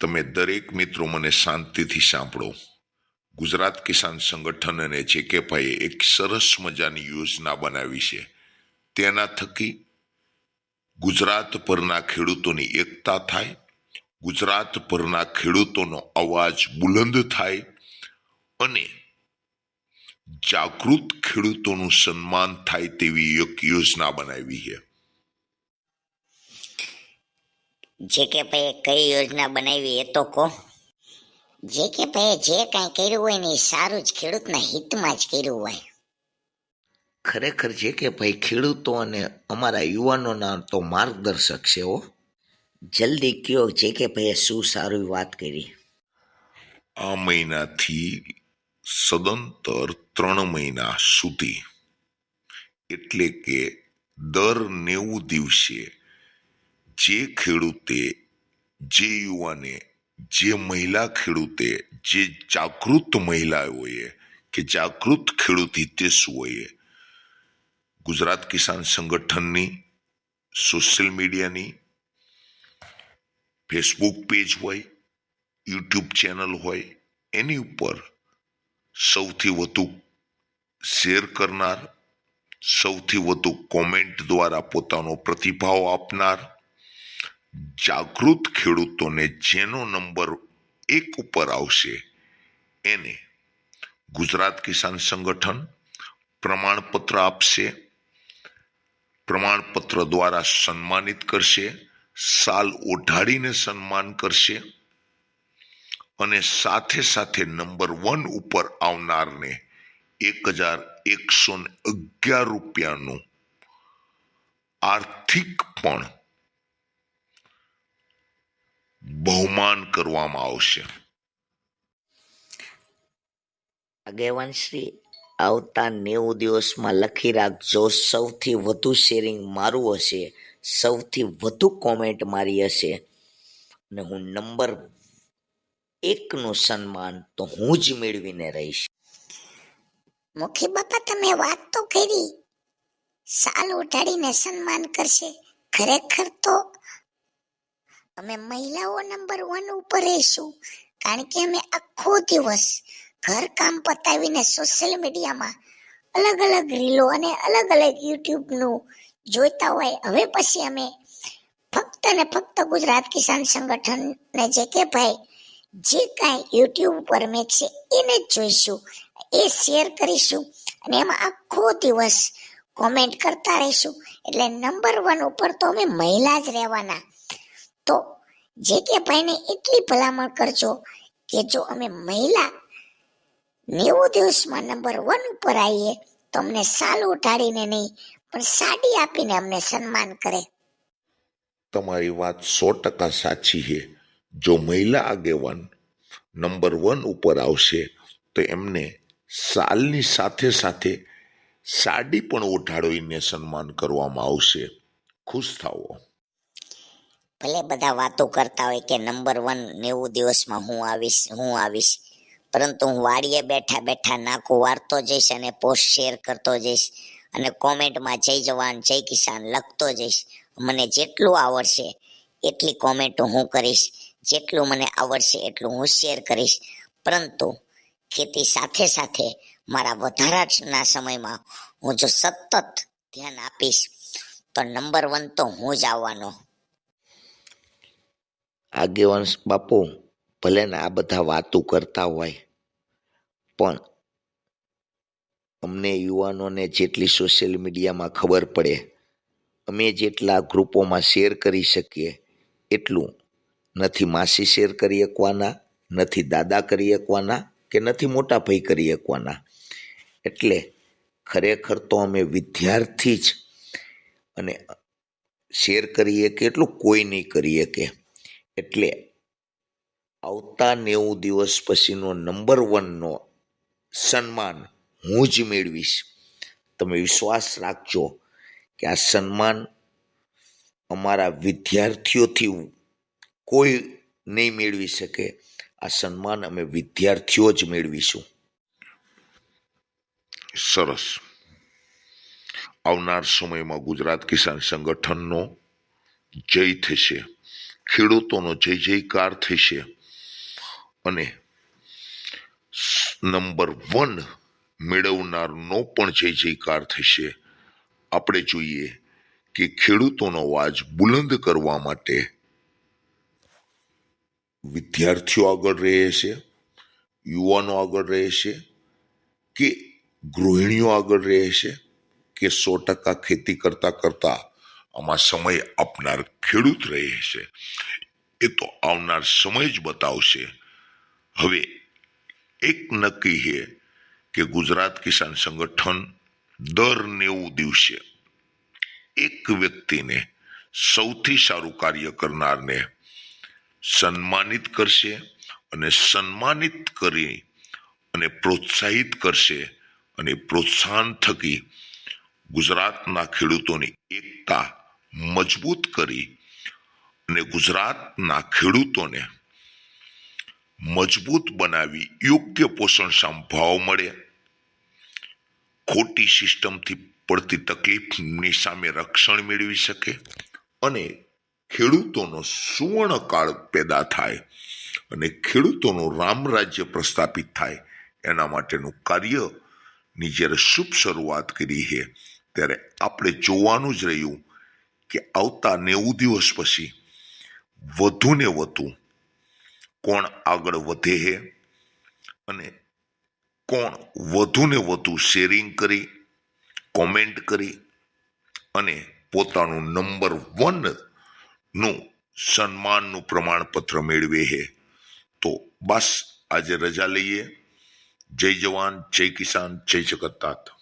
તમે દરેક મિત્રો મને શાંતિથી સાંભળો. ગુજરાત કિસાન સંગઠન અને જેકેભાઈએ એક સરસ મજાની યોજના બનાવી છે. તેના થકી ગુજરાત પરના ખેડૂતોની એકતા થાય, ગુજરાત પરના ખેડૂતોનો અવાજ બુલંદ થાય અને જાગૃત ખેડૂતોનું સન્માન થાય તેવી એક યોજના બનાવી છે. જે કે ભાઈ કઈ યોજના બનાવી એ તો કહો. જે કે ભાઈ જે કાંઈ કર્યું હોય ને એ સારું જ ખેડૂતના હિતમાં જ કર્યું હોય. ખરેખર જે કે ભાઈ ખેડૂતો અને અમારા યુવાનોના તો માર્ગદર્શક છે હો. જલ્દી કયો જે કે ભાઈએ શું સારું વાત કરી. આ મહિનાથી સદંતર ત્રણ મહિના સુધી. એટલે કે દર નેવું દિવસે જે ખેડૂતે, જે યુવાને, જે મહિલા ખેડૂતે, જે જાગૃત મહિલાઓએ કે જાગૃત ખેડૂત હિતેશુઓએ ગુજરાત કિસાન સંગઠનની, સોશિયલ મીડિયાની, ફેસબુક પેજ હોય, યુટ્યુબ ચેનલ હોય, એની ઉપર સૌથી વધુ શેર કરનાર, સૌથી વધુ કોમેન્ટ દ્વારા પોતાનો પ્રતિભાવ આપનાર જાગૃત ખેડૂતોને જેનો નંબર એક ઉપર આવશે એને ગુજરાત કિસાન સંગઠન પ્રમાણપત્ર આપશે, પ્રમાણપત્ર દ્વારા સન્માનિત કરશે, સાલ ઓઢાડીને સન્માન કરશે અને સાથે સાથે નંબર વન ઉપર આવનારને એક હજાર એકસો અગિયાર રૂપિયાનું આર્થિક પણ બહુમાન કરવામાં આવશે. આગેવાનશ્રી આવતા નેવું દિવસમાં લખી રાખજો સૌથી વધુ શેરિંગ મારું હશે સૌથી વધુ કોમેન્ટ મારી હશે. અને હું નંબર એકનું સન્માન તો હું જ મેળવીને રહીશ. મુખી બાપા તમે વાત તો કરી. સાલ ઉઠાડીને સન્માન કરશે. ખરેખર તો અમે મહિલાઓ નંબર વન ઉપર રહીશું. કારણ કે અમે આખો દિવસ ઘર કામ પતાવીને સોશિયલ મીડિયામાં અલગ અલગ રીલો અને અલગ અલગ યુટ્યુબનું જોઈતા હોય. હવે પછી અમે ફક્ત ને ફક્ત ગુજરાત કિસાન સંગઠન ને જે કે ભાઈ જે કાંઈ યુટ્યુબ ઉપર મેકશે એને જ જોઈશું. એ શેર કરીશું અને એમાં આખો દિવસ કોમેન્ટ કરતા રહીશું. એટલે નંબર વન ઉપર તો અમે મહિલા જ રહેવાના. તો જે કે ભાઈને એટલી ભલામણ કરજો કે જો અમે મહિલા નેવું દિવસમાં નંબર વન ઉપર આવીએ તો અમને સાલ ઉઠાડીને નહીં, પણ સાડી આપીને અમને સન્માન કરે. તમારી વાત સો ટકા સાચી છે. જો મહિલા આગેવાન નંબર વન ઉપર આવશે, તો એમને સાલની સાથે સાથે સાડી પણ ઉઠાડીને સન્માન કરવામાં આવશે. ખુશ થાવો ભલે બધા વાતો કરતા હોય કે નંબર વન નેવું દિવસમાં હું આવીશ હું આવીશ. પરંતુ હું વાડીએ બેઠા બેઠા નાખું, વારતો જઈશ અને પોસ્ટ શેર કરતો જઈશ. અને કોમેન્ટમાં જય જવાન, જય કિસાન લખતો જઈશ. મને જેટલું આવડશે એટલી કોમેન્ટ હું કરીશ. જેટલું મને આવડશે એટલું હું શેર કરીશ. પરંતુ ખેતી સાથે સાથે મારા વધારાના સમયમાં હું જો સતત ધ્યાન આપીશ, તો નંબર વન તો હું જ આવવાનો. આગેવાન બાપુ, ભલે ને આ બધા વાતો કરતા હોય, પણ અમને યુવાનોને જેટલી સોશિયલ મીડિયામાં ખબર પડે, અમે જેટલા ગ્રુપોમાં શેર કરી શકીએ, એટલું નથી માસી શેર કરી શકવાના, નથી દાદા કરી શકવાના કે નથી મોટા ભાઈ કરી શકવાના. એટલે ખરેખર તો અમે વિદ્યાર્થી જ અને શેર કરીએ કે એટલું કોઈ નહીં કરીએ કે એટલે આવતા નેવું દિવસ પછીનો નંબર વનનો સન્માન હું જ મેળવીશ. તમે વિશ્વાસ રાખજો કે આ સન્માન અમારા વિદ્યાર્થીઓથી કોઈ નહીં મેળવી શકે. આ સન્માન અમે વિદ્યાર્થીઓ જ મેળવીશું. સરસ. આવનાર સમયમાં ગુજરાત કિસાન સંગઠનનો જય થશે. ખેડૂતોનો જય જયકાર થશે. અને નંબર વન મેળવનારનો પણ જય જયકાર થશે. આપણે જોઈએ કે ખેડૂતોનો અવાજ બુલંદ કરવા માટે વિદ્યાર્થીઓ આગળ રહે છે, યુવાનો આગળ રહે છે, કે ગૃહિણીઓ આગળ રહે છે, કે સો ટકા ખેતી કરતા કરતા આમાં સમય આપનાર ખેડૂત રહે છે. એ તો આવનાર સમય જ બતાવશે. હવે એક નક્કી છે કે ગુજરાત કિસાન સંગઠન દર નેવું દિવસે એક વ્યક્તિને સૌથી સારું કાર્ય કરનારને સન્માનિત કરશે અને સન્માનિત કરી અને પ્રોત્સાહિત કરશે અને પ્રોત્સાહન થકી ગુજરાતના ખેડૂતોની એકતા મજબૂત કરી અને ગુજરાતના ખેડૂતોને મજબૂત બનાવી યોગ્ય પોષણક્ષમ ભાવ મળે. ખોટી સિસ્ટમથી પડતી તકલીફની સામે રક્ષણ મેળવી શકે અને ખેડૂતોનો સુવર્ણકાળ પેદા થાય અને ખેડૂતોનું રામ રાજ્ય પ્રસ્થાપિત થાય. એના માટેનું કાર્યની જ્યારે શુભ શરૂઆત કરી છે ત્યારે આપણે જોવાનું જ રહ્યું કે આવતા નેવું દિવસ પછી વધુ ને વધુ કોણ આગળ વધે છે અને કોણ વધુ ને વધુ શેરિંગ કરી કોમેન્ટ કરી અને પોતાનું નંબર વનનું સન્માનનું પ્રમાણપત્ર મેળવે છે તો બસ આજે રજા લઈએ. જય જવાન, જય કિસાન, જય જગતનાથ